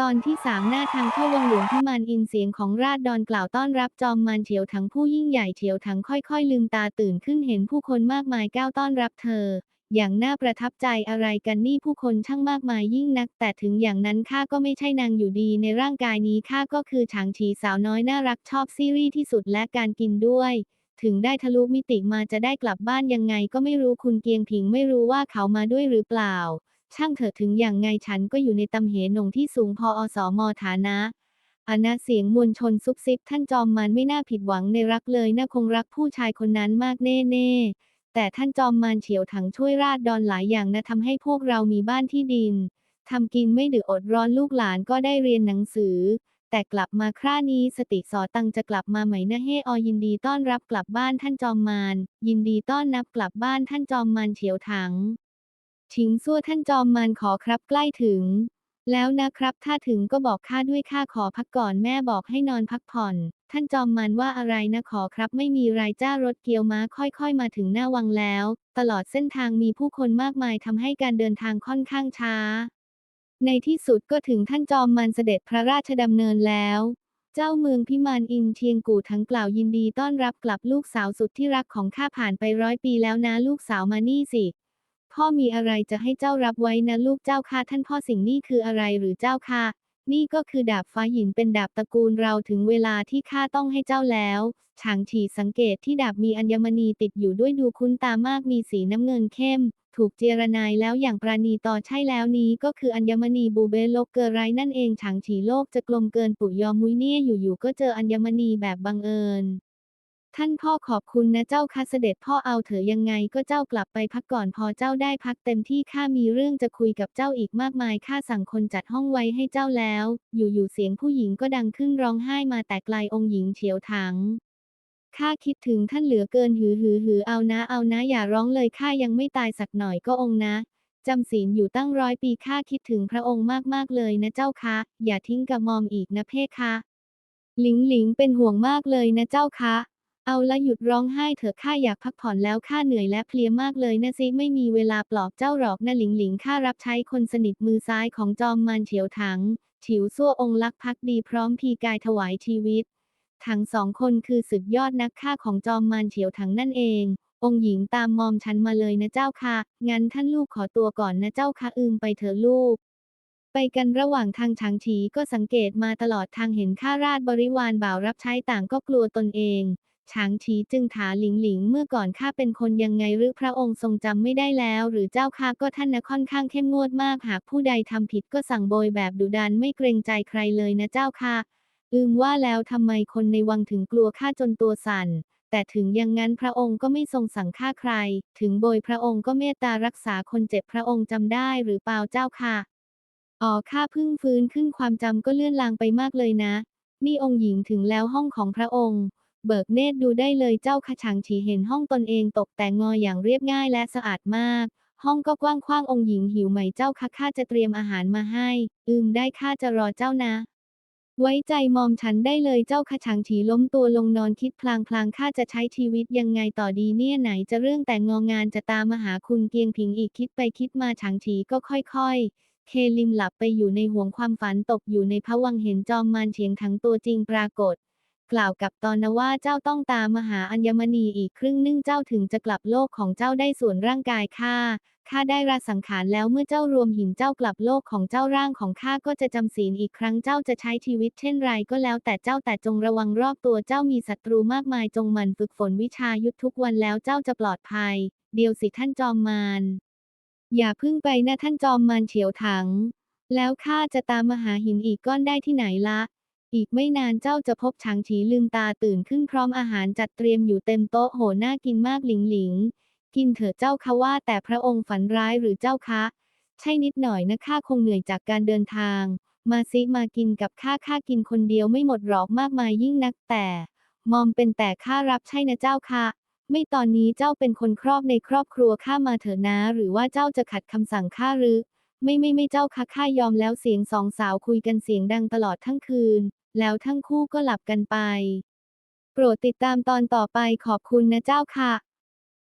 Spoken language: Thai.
ตอนที่สามหน้าทางเข้าวังหลวงพิมานอินเสียงของราษฎรกล่าวต้อนรับจอมมารเฉียวถังผู้ยิ่งใหญ่เฉียวถังค่อยๆ ลืมตาตื่นขึ้นเห็นผู้คนมากมายก้าวต้อนรับเธอ อย่างน่าประทับใจอะไรกันนี่ผู้คนช่างมากมายยิ่งนัก แต่ถึงอย่างนั้นข้าก็ไม่ใช่นางอยู่ดีในร่างกายนี้ข้าก็คือฉางฉีสาวน้อยน่ารักชอบซีรีส์ที่สุดและการกินด้วยถึงได้ทะลุมิติมาจะได้กลับบ้านยังไงก็ไม่รู้คุณเกียงผิงไม่รู้ว่าเขามาด้วยหรือเปล่า ช่างเถอะถึงอย่างไงฉันก็อยู่ในตำเหนงที่สูงพออสมฐานะอนะเสียงมวลชนซุบซิบท่านจอมมันไม่น่าผิดหวังในรักเลยน่าคงรักผู้ชายคนนั้นมากแน่ๆ แต่ท่านจอมมารเฉียวถังช่วยราดดอนหลายอย่างนะทำให้พวกเรามีบ้านที่ดินทำกินไม่ดืออดร้อนลูกหลานก็ได้เรียนหนังสือ แต่กลับมาคร่านี้สติสอตังจะกลับมาไหมนะเฮออยินดีต้อนรับกลับบ้านท่านจอมมารยินดีต้อนรับกลับบ้านท่านจอมมารเฉียวถัง ชิงซั่วท่านจอมมารขอครับใกล้ถึง แล้วนะครับ ถ้าถึงก็บอกข้าด้วยข้าขอพักก่อนแม่บอกให้นอนพักผ่อน ท่านจอมมารว่าอะไรนะขอครับ ไม่มีรายจ้ารถเกียวม้าค่อยๆ มาถึงหน้าวังแล้ว ตลอดเส้นทางมีผู้คนมากมายทำให้การเดินทางค่อนข้างช้า ในที่สุดก็ถึงท่านจอมมารเสด็จพระราชดำเนินแล้วเจ้าเมืองพิมานอินเทียงกู่ทั้งกล่าวยินดีต้อนรับกลับลูกสาวสุดที่รักของข้าผ่านไปร้อยปีแล้วนะลูกสาวมานี่สิ พ่อมีอะไรจะให้เจ้ารับไว้นะลูกเจ้าค่ะท่านพ่อสิ่งนี้คืออะไรหรือเจ้าค่ะ นี่ก็คือดาบฟ้าหินเป็นดาบตระกูลเราถึงเวลาที่ข้าต้องให้เจ้าแล้วฉางฉีสังเกตที่ดาบมีอัญมณีติดอยู่ด้วยดูคุ้นตามากมีสีน้ำเงินเข้ม ถูกเจรนายแล้วอย่างปราณีต่อใช่แล้วนี้ก็คืออัญมณีบูเบโลกเกอร์ไรนั่นเองฉางฉีโลกจะกลมเกินปุยยอมุยเนี่ยอยู่ๆก็เจออัญมณีแบบบังเอิญ ท่านพ่อขอบคุณนะเจ้าค่ะเสด็จพ่อเอาเถอะยังไงก็เจ้ากลับไปพักก่อนพอเจ้าได้พักเต็มที่ข้ามีเรื่องจะคุยกับเจ้าอีกมากมายข้าสั่งคนจัดห้องไว้ให้เจ้าแล้ว อยู่ๆเสียงผู้หญิงก็ดังขึ้นร้องไห้มาแต่ไกลองค์หญิงเฉียวถังข้าคิดถึงท่านเหลือเกินหือหือหือเอานะเอานะอย่าร้องเลยข้ายังไม่ตายสักหน่อยก็องค์นะจำศีลอยู่ตั้งร้อยปีข้าคิดถึงพระองค์มากๆเลยนะเจ้าคะ อย่าทิ้งกระมอมอีกนะเพคะ หลิงหลิงเป็นห่วงมากเลยนะเจ้าคะ เอาละหยุดร้องไห้เถอะข้าอยากพักผ่อนแล้วข้าเหนื่อยและเพลียมากเลยนะซิไม่มีเวลาปลอบเจ้าหรอกนะหลิงหลิงข้ารับใช้คนสนิทมือซ้ายของจอมมารเฉียวถัง ฉิวซั่วองค์ลักพักดีพร้อมพีกายถวายชีวิตทั้งสองคนคือสุดยอดนักฆ่าของจอมมารเฉียวถังนั่นเอง องค์หญิงตามมอมฉันมาเลยนะเจ้าค่ะ งั้นท่านลูกขอตัวก่อนนะเจ้าค่ะอืมไปเถอะลูกไปกันระหว่างทางฉางฉีก็สังเกตมาตลอดทางเห็นข้าราชบริวารบ่าวรับใช้ต่างก็กลัวตนเอง ฉางฉีจึงถาหลิงหลิงเมื่อก่อนข้าเป็นคนยังไงหรือพระองค์ทรงจำไม่ได้แล้ว หรือเจ้าข้าก็ท่านนะค่อนข้างเข้มงวดมากหากผู้ใดทำผิดก็สั่งโบยแบบดุดันไม่เกรงใจใครเลยนะเจ้าค่ะอืมว่าแล้วทำไมคนในวังถึงกลัวข้าจนตัวสั่น แต่ถึงอย่างนั้นพระองค์ก็ไม่ทรงสั่งฆ่าใคร ถึงโบยพระองค์ก็เมตตารักษาคนเจ็บพระองค์จำได้หรือเปล่าเจ้าค่ะอ๋อข้าเพิ่งฟื้นขึ้นความจำก็เลื่อนลางไปมากเลยนะ นี่องค์หญิงถึงแล้วห้องของพระองค์ เบิกเนตรดูได้เลยเจ้าขฉางฉีเห็นห้องตนเองตกแต่งงออย่างเรียบง่ายและสะอาดมาก ห้องก็กว้างขว้างองค์หญิงหิวไหมเจ้าคะข้าจะเตรียมอาหารมาให้ อืมได้ข้าจะรอเจ้านะ ไว้ใจมอมฉันได้เลยเจ้าขฉางฉีล้มตัวลงนอนคิดพลางพลางข้าจะใช้ชีวิตยังไงต่อดีเนี่ยไหนจะเรื่องแต่งงองานจะตามมาหาคุณเกียงผิงอีกคิดไปคิดมาฉางฉีก็ค่อยๆเคลิมหลับไปอยู่ในห่วงความฝันตกอยู่ในพวังเห็นจอมมารเฉียงทั้งตัวจริงปรากฏ กล่าวกับตอนนว่าเจ้าต้องตามมหาอัญมณีอีกครึ่งนึ่งเจ้าถึงจะกลับโลกของเจ้าได้ส่วนร่างกายข้าข้าได้ราสังขารแล้วเมื่อเจ้ารวมหินเจ้ากลับโลกของเจ้าร่างของข้าก็จะจำศีลอีกครั้งเจ้าจะใช้ชีวิตเช่นไรก็แล้วแต่เจ้าแต่จงระวังรอบตัวเจ้ามีศัตรูมากมายจงหมั่นฝึกฝนวิชายุทธทุกวันแล้วเจ้าจะปลอดภัย เดียวสิท่านจอมมารอย่าพึ่งไปนะท่านจอมมารเฉียวถัง แล้วข้าจะตามมาหาหินอีกก้อนได้ที่ไหนละ อีกไม่นานเจ้าจะพบฉางฉีลืมตาตื่นขึ้นพร้อมอาหารจัดเตรียมอยู่เต็มโต๊ะโหน่ากินมากหลิงหลิง กินเถอะเจ้าคะว่าแต่พระองค์ฝันร้ายหรือเจ้าคะ ใช่นิดหน่อยนะข้าคงเหนื่อยจากการเดินทาง มาซิมากินกับข้าข้ากินคนเดียวไม่หมดหรอกมากมายยิ่งนักแต่ มอมเป็นแต่ข้ารับใช่นะเจ้าคะไม่ตอนนี้เจ้าเป็นคนครอบในครอบครัวข้ามาเถอะนะ หรือว่าเจ้าจะขัดคำสั่งข้าหรือ ไม่ไม่ไม่เจ้าค่ะข้ายอมแล้วเสียงสองสาวคุยกันเสียงดังตลอดทั้งคืน แล้วทั้งคู่ก็หลับกันไป โปรดติดตามตอนต่อไปขอบคุณนะเจ้าค่ะ